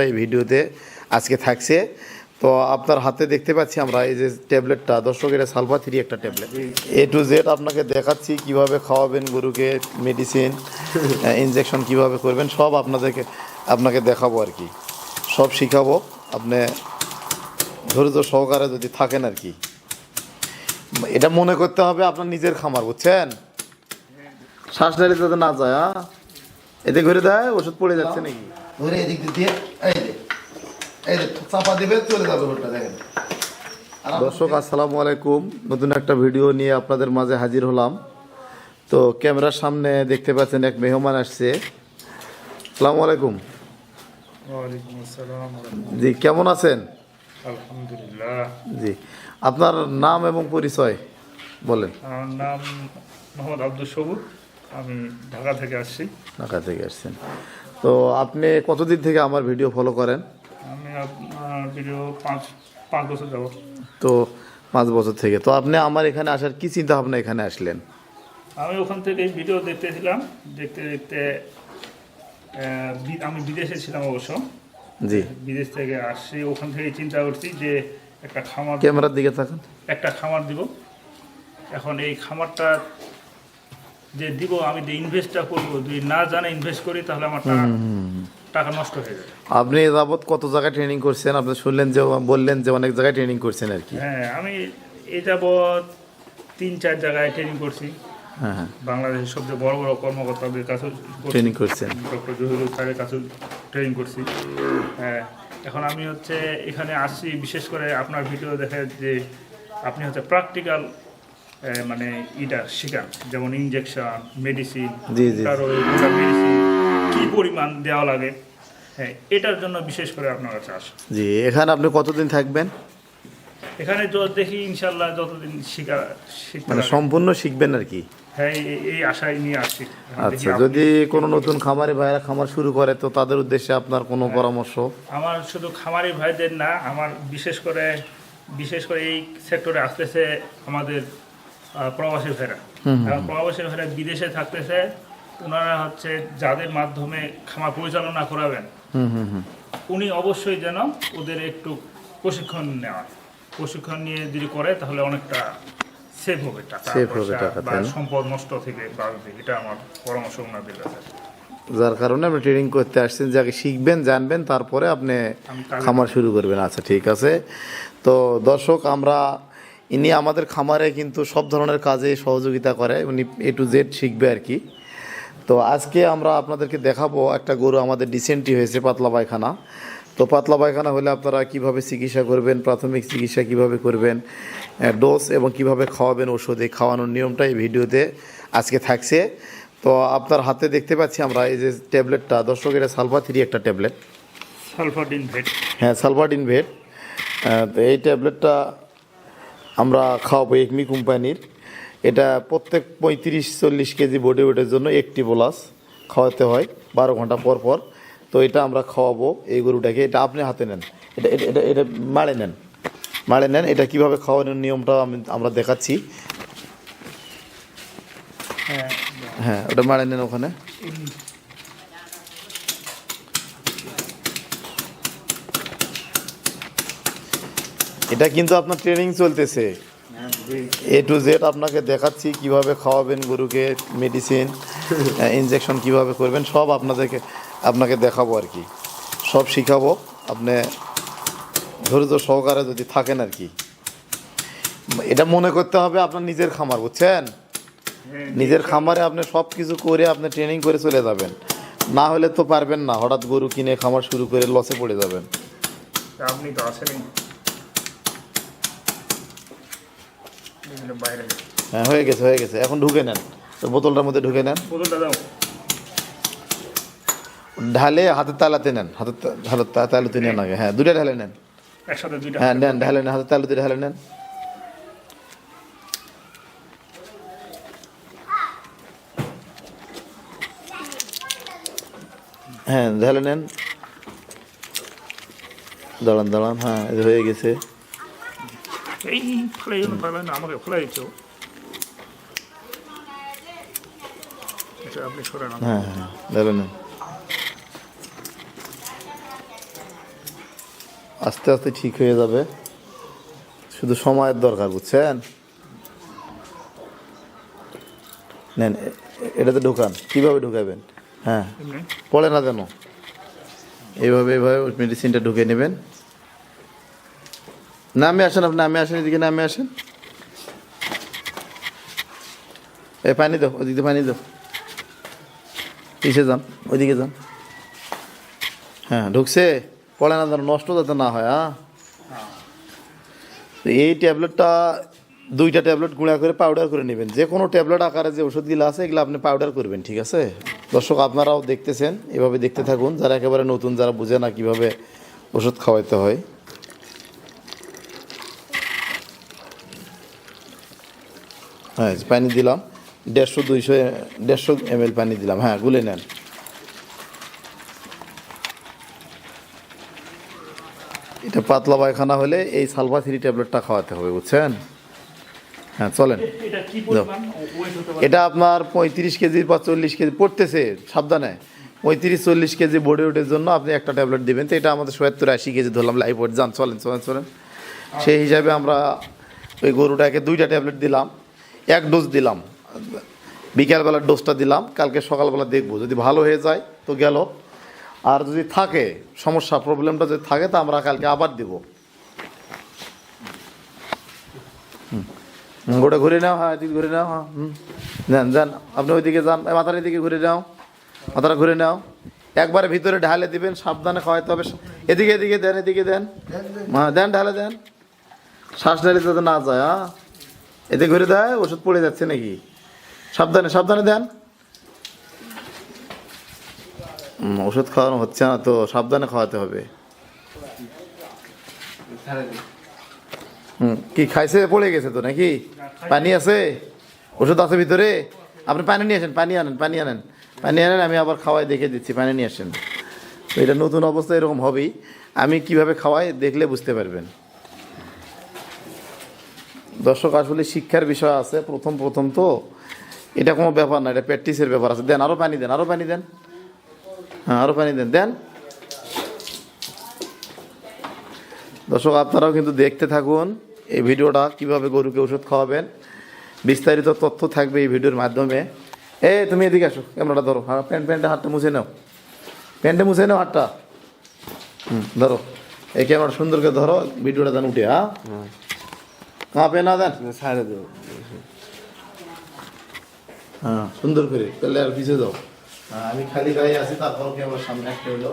এই ভিডিওতে আজকে থাকছে। তো আপনার হাতে দেখতে পাচ্ছি আমরা এই যে ট্যাবলেটটা। দর্শক এটা সালফা থ্রি একটা ট্যাবলেট। এ টু জেড আপনাকে দেখাচ্ছি কীভাবে খাওয়াবেন গরুকে মেডিসিন ইনজেকশন কীভাবে করবেন, সব আপনাদেরকে, আপনাকে দেখাবো আর কি। সব শিখাবো। আপনি ধৈর্য সহকারে যদি থাকেন আর কি। এটা মনে করতে হবে আপনার নিজের খামার, বুঝছেন? শ্বাস নালি যাতে না যায় হ্যাঁ? এতে ঘুরে দেয়, ওষুধ পড়ে যাচ্ছে নাকি? ধরে এদিক দিয়ে। এই যে চাপা দিবে চলে যাবে ওটা দেখেন। দর্শক আসসালামু আলাইকুম। নতুন একটা ভিডিও নিয়ে আপনাদের মাঝে হাজির হলাম। তো ক্যামেরার সামনে দেখতে পাচ্ছেন এক মেহমান আসছে। আসসালামু আলাইকুম। ওয়ালাইকুম জি কেমন আছেন? আলহামদুলিল্লাহ। জি আপনার নাম এবং পরিচয় বলেন। আমার নাম মোহাম্মদ আব্দুল সবুর। আমি ঢাকা থেকে আসছি। ঢাকা থেকে আসছেন। তো আপনি কতদিন থেকে আমার ভিডিও ফলো করেন? আমি ভিডিও পাঁচ পাঁচ বছর যাব। তো পাঁচ বছর থেকে। তো আপনি আমার এখানে আসার কি চিন্তা ভাবনা এখানে আসলেন? আমি ওখান থেকে ভিডিও দেখতেছিলাম দেখতে দেখতে আমি বিদেশে ছিলাম অবশ্য। জি। বিদেশ থেকে আসছি ওখান থেকে চিন্তা করছি যে একটা খামার ক্যামেরার দিকে থাকুন একটা খামার দিব। এখন এই খামারটা যে দিব আমি যে ইনভেস্টটা করব যদি না জানে ইনভেস্ট করি তাহলে আমার টাকা টাকা নষ্ট হয়ে যাবে। আপনি এ যাবৎ কত জায়গায় ট্রেনিং করছেন? আপনি শুনলেন যে বললেন যে অনেক জায়গায় ট্রেনিং করছেন আর কি। হ্যাঁ আমি এই যাবৎ তিন চার জায়গায় ট্রেনিং করছি। হ্যাঁ হ্যাঁ। বাংলাদেশের সবচেয়ে বড় বড় কর্মকর্তাদের কাছে ট্রেনিং করছেন। ডক্টর জহিরুল স্যারের কাছে ট্রেনিং করছি। হ্যাঁ এখন আমি হচ্ছে এখানে আসছি বিশেষ করে আপনার ভিডিও দেখে যে আপনি হচ্ছে প্র্যাকটিক্যাল মানে ইটা শেখান। যেমন ইনজেকশন মেডিসিন জি, জি। মেডিসিন কী পরিমাণ দেওয়া লাগে। হ্যাঁ এটার জন্য বিশেষ করে আপনার আসা। জি এখানে আপনি কতদিন থাকবেন? এখানে দেখি ইনশাল্লাহ যতদিন শিখা মানে সম্পূর্ণ শিখবেন আর কি? হ্যাঁ এই- আশায় নিয়ে আসছি আচ্ছা যদি কোনো নতুন খামারি ভাইরা খামার শুরু করে তো তাদের উদ্দেশ্যে আপনার কোনো পরামর্শ? আমার শুধু খামারি ভাইদের না আমার বিশেষ করে বিশেষ করে এই সেক্টরে আসতেছে আমাদের প্রবাসী ভাইরা। প্রবাসী ভাইরা বিদেশে থাকতেছে ওনারা হচ্ছে যাদের মাধ্যমে খামার পরিচালনা করাবেন হুম হুম হুম। উনি অবশ্যই যেন ওদের একটু প্রশিক্ষণ নেওয়া প্রশিক্ষণ নিয়ে যদি করে তাহলে অনেকটা সেভ হবে টাকা বা সম্পদ নষ্ট থেকে বাঁচবে। এটা আমার পরামর্শ ওনাদের কাছে যার কারণে আপনি ট্রেনিং করতে আসছেন যাকে শিখবেন জানবেন তারপরে আপনি খামার শুরু করবেন। আচ্ছা ঠিক আছে। তো দর্শক আমরা ইনি আমাদের খামারে কিন্তু সব ধরনের কাজে সহযোগিতা করে। উনি এ টু জেড শিখবে আর কি। তো আজকে আমরা আপনাদেরকে দেখাবো একটা গরু আমাদের ডিসেন্ট্রি হয়েছে পাতলা পায়খানা। তো পাতলা পায়খানা হলে আপনারা কীভাবে চিকিৎসা করবেন প্রাথমিক চিকিৎসা কীভাবে করবেন ডোজ এবং কীভাবে খাওয়াবেন ওষুধে খাওয়ানোর নিয়মটা এই ভিডিওতে আজকে থাকছে। তো আপনার হাতে দেখতে পাচ্ছি আমরা এই যে ট্যাবলেটটা দর্শক এটা সালফা থ্রি একটা ট্যাবলেট। Sulfadin vet. হ্যাঁ সালফাডিন ভেট। তো এই ট্যাবলেটটা আমরা খাওয়াবো একমি কোম্পানির। এটা প্রত্যেক পঁয়ত্রিশ, চল্লিশ কেজি বডি ওয়েটের জন্য একটি বোলাস খাওয়াতে হয়, বারো ঘণ্টা পর পর। তো এটা আমরা খাওয়াবো এই গরুটাকে। এটা আপনি হাতে নেন। এটা এটা এটা মাড়ে নেন। মাড়ে নেন। এটা কীভাবে খাওয়ানোর নিয়মটা আমি, আমরা দেখাচ্ছি। হ্যাঁ হ্যাঁ ওটা মাড়ে নেন ওখানে। এটা কিন্তু আপনার ট্রেনিং চলতেছে। এ টু জেড আপনাকে দেখাচ্ছি কীভাবে খাওয়াবেন গরুকে মেডিসিন ইনজেকশন কীভাবে করবেন, সব আপনাদেরকে, আপনাকে দেখাবো আর কি। সব শিখাবো। আপনি ধৈর্য সহকারে যদি থাকেন আর কি। এটা মনে করতে হবে আপনার নিজের খামার, বুঝছেন? নিজের খামারে আপনি সব কিছু করে আপনি ট্রেনিং করে চলে যাবেন। না হলে তো পারবেন না, হঠাৎ গরু কিনে খামার শুরু করে লসে পড়ে যাবেন। আপনি তো আসেনি হ্যাঁ হয়ে গেছে হয়ে গেছে। এখন ঢুকে নেন। তো বোতলটার মধ্যে ঢুকে নেন। ঢালে হাতের তালাতে নেন। হাতের হাতের তালুতে নেন আগে। হ্যাঁ দুটা ঢালে নেন। হ্যাঁ নেন ঢালে নেন হাতের তালুতে ঢালে নেন। হ্যাঁ ঢালে নেন। দাঁড়ান দাঁড়ান। হ্যাঁ এই যে হয়ে গেছে এই ফেলে জন্য পারবেন না আমাকে ফেলে দিচ্ছ আচ্ছা আপনি সরে না হ্যাঁ হ্যাঁ ঢালে আস্তে আস্তে ঠিক হয়ে যাবে। শুধু সময়ের দরকার বুঝছেন? নেন এটাতে ঢোকান। কীভাবে ঢুকাবেন? হ্যাঁ। পড়ে না যেন। এইভাবে এইভাবে মেডিসিনটা ঢুকে নেবেন। নামে আসেন আপনি, নামে আসেন, এদিকে নামে আসেন। এ, পানি দাও, ওদিকে পানি দাও। পিছিয়ে যান, ওইদিকে যান। হ্যাঁ ঢুকছে। পড়ে না যেন নষ্ট যাতে না হয় হ্যাঁ। এই ট্যাবলেটটা দুইটা ট্যাবলেট গুঁড়া করে পাউডার করে নেবেন। যে কোনো ট্যাবলেট আকারে যে ওষুধগুলো আছে, এগুলো আপনি পাউডার করবেন, ঠিক আছে? দর্শক, আপনারাও দেখতেছেন, এভাবে দেখতে থাকুন। যারা একেবারে নতুন, যারা বুঝে না কীভাবে ওষুধ খাওয়াইতে হয়। হ্যাঁ পানি দিলাম। দেড়শো দুইশো দেড়শো এম পানি দিলাম। হ্যাঁ গুলে নেন। এটা পাতলা পায়খানা হলে এই সালফা থ্রি ট্যাবলেটটা খাওয়াতে হবে বুঝছেন? হ্যাঁ চলেন। এটা আপনার পঁয়ত্রিশ কেজি বা চল্লিশ কেজি পড়তেছে সাবধানে। পঁয়ত্রিশ চল্লিশ কেজি বডি ওয়েটের জন্য আপনি একটা ট্যাবলেট দিবেন। তো এটা আমাদের সত্তর আশি কেজি ধরলাম লাইফ ওয়েট যান চলেন চলেন চলেন। সেই হিসাবে আমরা ওই গরুটাকে দুইটা ট্যাবলেট দিলাম। এক ডোজ দিলাম। বিকালবেলার ডোজটা দিলাম কালকে সকালবেলা দেখব। যদি ভালো হয়ে যায় তো গেল। আর যদি থাকে সমস্যা প্রবলেমটা যদি থাকে তা আমরা কালকে আবার দেবো। ওটা ঘুরে নাও হ্যাঁ এদিকে ঘুরে নাও হ্যাঁ হুম। যান যান আপনি ওইদিকে যান মাথার এদিকে ঘুরে নাও। মাথাটা ঘুরে নাও। একবারে ভিতরে ঢালে দিবেন সাবধানে খাওয়াইতে হবে। এদিকে এদিকে দেন এদিকে দেন। হ্যাঁ দেন ঢালে দেন। শ্বাস ঢালে যাতে না যায় হ্যাঁ। এতে ঘুরে দেয়, ওষুধ পড়ে যাচ্ছে নাকি? সাবধানে সাবধানে দেন। ওষুধ খাওয়ানো হচ্ছে না তো, সাবধানে খাওয়াতে হবে। হুম কি খাইছে? পড়ে গেছে তো নাকি? পানি আছে? ওষুধ আছে ভিতরে? আপনি পানি নিয়ে আসেন, পানি আনেন পানি আনেন। পানি আনেন, আমি আবার খাওয়াই, দেখে দিচ্ছি, পানি নিয়ে আসেন। তো এটা নতুন অবস্থা, এরকম হবেই। আমি কীভাবে খাওয়াই, দেখলে বুঝতে পারবেন। দর্শক, আসলে শিক্ষার বিষয় আছে, প্রথম প্রথম তো। এটা কোনো ব্যাপার না, এটা প্র্যাকটিসের ব্যাপার আছে। দেন আরও পানি দেন আরও পানি দেন। হ্যাঁ আরও পানি দেন। দেন। দর্শক, আপনারাও কিন্তু দেখতে থাকুন এই ভিডিওটা, কীভাবে গরুকে ওষুধ খাওয়াবেন। বিস্তারিত তথ্য থাকবে এই ভিডিওর মাধ্যমে। এ তুমি এদিকে আসো, ক্যামেরাটা ধরো। হ্যাঁ প্যান্ট প্যান্টে হাতটা মুছে নাও। প্যান্টে মুছে নাও, হাতটা। হুম, ধরো। এই ক্যামেরা সুন্দর করে ধরো, ভিডিওটা দেন উঠে হ্যাঁ। পেন না দেন। ছাড়ে দেবো। হ্যাঁ সুন্দর করে, তাহলে আর পিছিয়ে যাও। হ্যাঁ আমি খালি গায়ে আছি, তারপর ক্যামেরার সামনে একটা হইল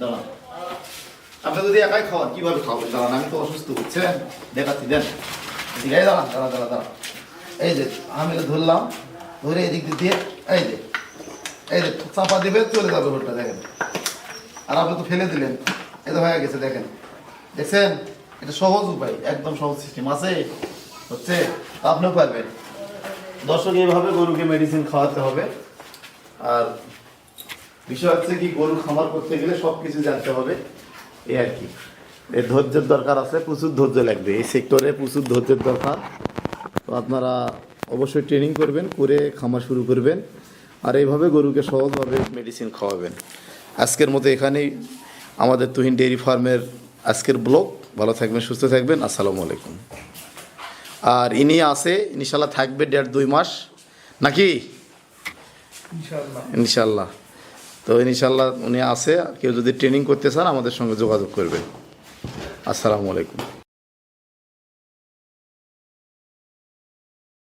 দাঁড়ান। আপনি যদি একাই খাওয়ান, কীভাবে খাওয়াবেন? দাঁড়ান, আমি তো অসুস্থ, বুঝছেন? দেখাচ্ছি, দেন। এদিকে দাঁড়ান দাঁড়া দাঁড়া দাঁড়া এই যে, আমি ধরলাম, ধরে এদিক দিয়ে এই যে এই যে, চাপা দিবে, চলে যাবে ওটা দেখেন। আর আপনি তো ফেলে দিলেন। এটা হয়ে গেছে, দেখেন। দেখছেন? এটা সহজ উপায়, একদম সহজ সিস্টেম আছে? হচ্ছে আপনিও পারবেন। দর্শক এইভাবে গরুকে মেডিসিন খাওয়াতে হবে। আর বিষয় হচ্ছে কি, গরু খামার করতে গেলে সব কিছু জানতে হবে। এই আর কি। এই ধৈর্যের দরকার আছে, প্রচুর ধৈর্য লাগবে। এই সেক্টরে প্রচুর ধৈর্যের দরকার। তো আপনারা অবশ্যই ট্রেনিং করবেন, করে খামার শুরু করবেন। আর এইভাবে গরুকে সহজভাবে মেডিসিন খাওয়াবেন। আজকের মতো এখানেই। আমাদের তুহিন ডেয়ারি ফার্মের আজকের ব্লগ। ভালো থাকবেন সুস্থ থাকবেন আসসালামু আলাইকুম। আর ইনি আছে ইনশাল্লাহ থাকবে দেড় দুই মাস। নাকি? ইনশাল্লাহ তো ইনশাল্লাহ উনি আছে কেউ যদি ট্রেনিং করতে চান আমাদের সঙ্গে যোগাযোগ করবেন। আসসালামু আলাইকুম।